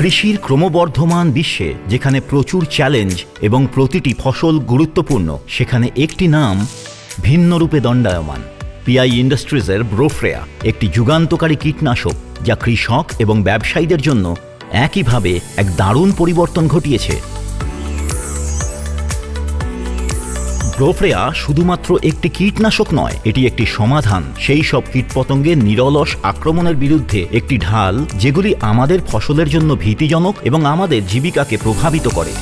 কৃষির ক্রমবর্ধমান বিশ্বে, যেখানে প্রচুর চ্যালেঞ্জ এবং প্রতিটি ফসল গুরুত্বপূর্ণ, সেখানে একটি নাম ভিন্ন রূপে দণ্ডায়মান পিআই ইন্ডাস্ট্রিজের ব্রোফ্রেয়া, একটি যুগান্তকারী কীটনাশক, যা কৃষক এবং ব্যবসায়ীদের জন্য একইভাবে এক দারুণ পরিবর্তন ঘটিয়েছে। ব্রোফ্রেয়া শুধুমাত্র একটি কীটনাশক নয়, এটি একটি সমাধান। সেই সব কীটপতঙ্গের নিরলস আক্রমণের বিরুদ্ধে একটি ঢাল, যেগুলি আমাদের ফসলের জন্য ভীতিজনক এবং আমাদের জীবিকাকে প্রভাবিত করে।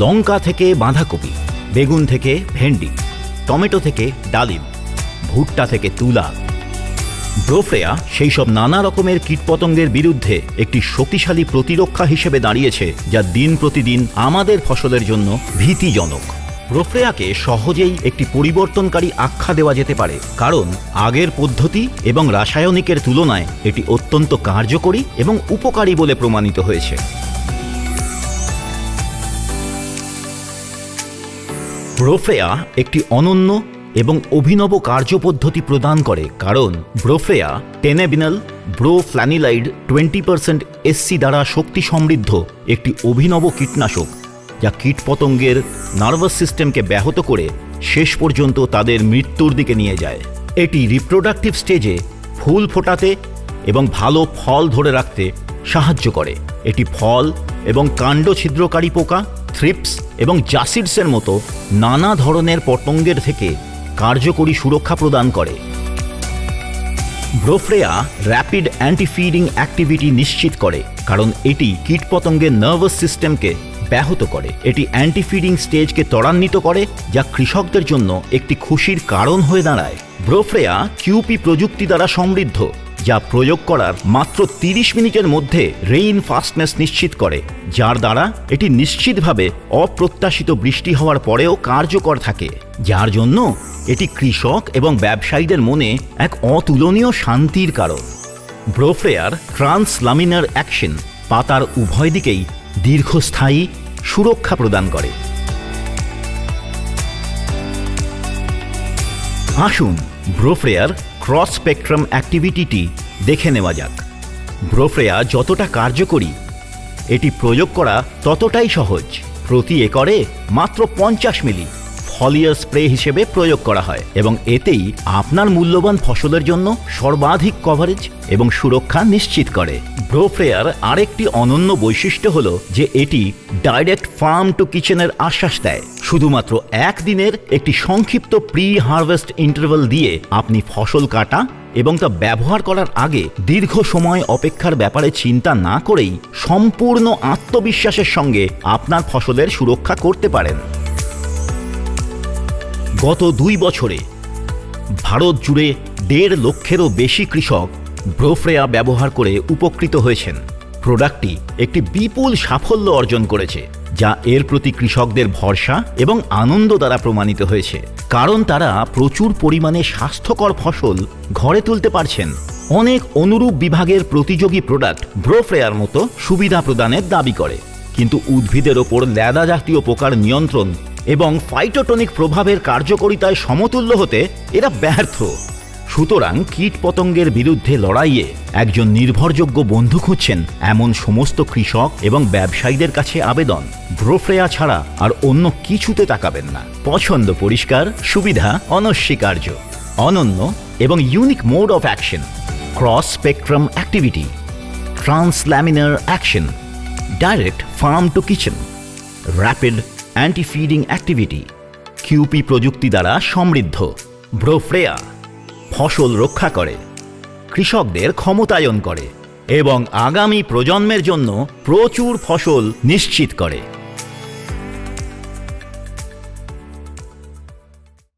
লঙ্কা থেকে বাঁধাকপি, বেগুন থেকে ভেন্ডি, টমেটো থেকে ডালিম, ভুট্টা থেকে তুলা। ব্রোফ্রেয়া সেই সব নানা রকমের কীটপতঙ্গের বিরুদ্ধে একটি শক্তিশালী প্রতিরক্ষা হিসেবে দাঁড়িয়েছে, যা দিন প্রতিদিন আমাদের ফসলের জন্য ভীতিজনক। ব্রোফ্রেয়াকে সহজেই একটি পরিবর্তনকারী আখ্যা দেওয়া যেতে পারে, কারণ আগের পদ্ধতি এবং রাসায়নিকের তুলনায় এটি অত্যন্ত কার্যকরী এবং উপকারী বলে প্রমাণিত হয়েছে। ব্রোফ্রেয়া একটি অনন্য এবং অভিনব কার্যপদ্ধতি প্রদান করে, কারণ ব্রোফ্রেয়া টেনেবিনাল ব্রোফ্ল্যানিলাইড টোয়েন্টি পার্সেন্ট এসসি দ্বারা শক্তি সমৃদ্ধ একটি অভিনব কীটনাশক। যা কীটপতঙ্গের নার্ভাস সিস্টেমকে ব্যাহত করে শেষ পর্যন্ত তাদের মৃত্যুর দিকে নিয়ে যায়। এটি রিপ্রোডাক্টিভ স্টেজে ফুল ফোটাতে এবং ভালো ফল ধরে রাখতে সাহায্য করে। এটি ফল এবং কাণ্ড ছিদ্রকারী পোকা, থ্রিপস এবং জাসিডসের মতো নানা ধরনের পতঙ্গের থেকে কার্যকরী সুরক্ষা প্রদান করে। ব্রোফ্রেয়া র্যাপিড অ্যান্টিফিডিং অ্যাক্টিভিটি নিশ্চিত করে, কারণ এটি কীটপতঙ্গের নার্ভাস সিস্টেমকে ব্যাহত করে। এটি অ্যান্টিফিডিং স্টেজকে ত্বরান্বিত করে, যা কৃষকদের জন্য একটি খুশির কারণ হয়ে দাঁড়ায়। ব্রোফ্রেয়া কিউপি প্রযুক্তি দ্বারা সমৃদ্ধ, যা প্রয়োগ করার মাত্র তিরিশ মিনিটের মধ্যে রেইন ফাস্টনেস নিশ্চিত করে। যার দ্বারা এটি নিশ্চিতভাবে অপ্রত্যাশিত বৃষ্টি হওয়ার পরেও কার্যকর থাকে। যার জন্য এটি কৃষক এবং ব্যবসায়ীদের মনে এক অতুলনীয় শান্তির কারণ। ব্রোফ্রেয়ার ট্রান্সলামিনার অ্যাকশন, পাতার উভয় দিকেই দীর্ঘস্থায়ী সুরক্ষা প্রদান করে। আসুন ব্রোফ্রেয়ার ক্রস স্পেকট্রাম অ্যাক্টিভিটিটি দেখে নেওয়া যাক। ব্রোফ্রেয়া যতটা কার্যকরী, এটি প্রয়োগ করা ততটাই সহজ। প্রতি একরে মাত্র পঞ্চাশ মিলি। ফলিয়ার স্প্রে হিসেবে প্রয়োগ করা হয় এবং এতেই আপনার মূল্যবান ফসলের জন্য সর্বাধিক কভারেজ এবং সুরক্ষা নিশ্চিত করে। ব্রোফ্রেয়ার আরেকটি অনন্য বৈশিষ্ট্য হল যে এটি ডাইরেক্ট ফার্ম টু কিচেনের আশ্বাস দেয়। শুধুমাত্র একদিনের একটি সংক্ষিপ্ত প্রি হারভেস্ট ইন্টারভাল দিয়ে আপনি ফসল কাটা এবং তা ব্যবহার করার আগে দীর্ঘ সময় অপেক্ষার ব্যাপারে চিন্তা না করেই সম্পূর্ণ আত্মবিশ্বাসের সঙ্গে আপনার ফসলের সুরক্ষা করতে পারেন। গত দুই বছরে ভারত জুড়ে দেড় লক্ষেরও বেশি কৃষক ব্রোফ্রেয়া ব্যবহার করে উপকৃত হয়েছেন। প্রোডাক্টটি একটি বিপুল সাফল্য অর্জন করেছে, যা এর প্রতি কৃষকদের ভরসা এবং আনন্দ দ্বারা প্রমাণিত হয়েছে। কারণ তারা প্রচুর পরিমাণে স্বাস্থ্যকর ফসল ঘরে তুলতে পারছেন। অনেক অনুরূপ বিভাগের প্রতিযোগী প্রোডাক্ট ব্রোফ্রেয়ার মতো সুবিধা প্রদানের দাবি করে। কিন্তু উদ্ভিদের ওপর ল্যাদা জাতীয় পোকার নিয়ন্ত্রণ এবং ফাইটোটনিক প্রভাবের কার্যকরিতায় সমতুল্য হতে এরা ব্যর্থ। সুতরাং কীটপতঙ্গের বিরুদ্ধে লড়াইয়ে একজন নির্ভরযোগ্য বন্ধু খুঁজছেন এমন সমস্ত কৃষক এবং ব্যবসায়ীদের কাছে আবেদন। ব্রোফ্রেয়া ছাড়া আর অন্য কিছুতে তাকাবেন না। পছন্দ পরিষ্কার, সুবিধা, অনস্বীকার্য, অনন্য এবং unique mode of action cross spectrum activity translaminar action direct farm to kitchen rapid anti feeding activity QP প্রযুক্তি দ্বারা সমৃদ্ধ ব্রোফ্রেয়া ফসল রক্ষা করে, কৃষকদের ক্ষমতায়ন করে এবং আগামী প্রজন্মের জন্য প্রচুর ফসল নিশ্চিত করে।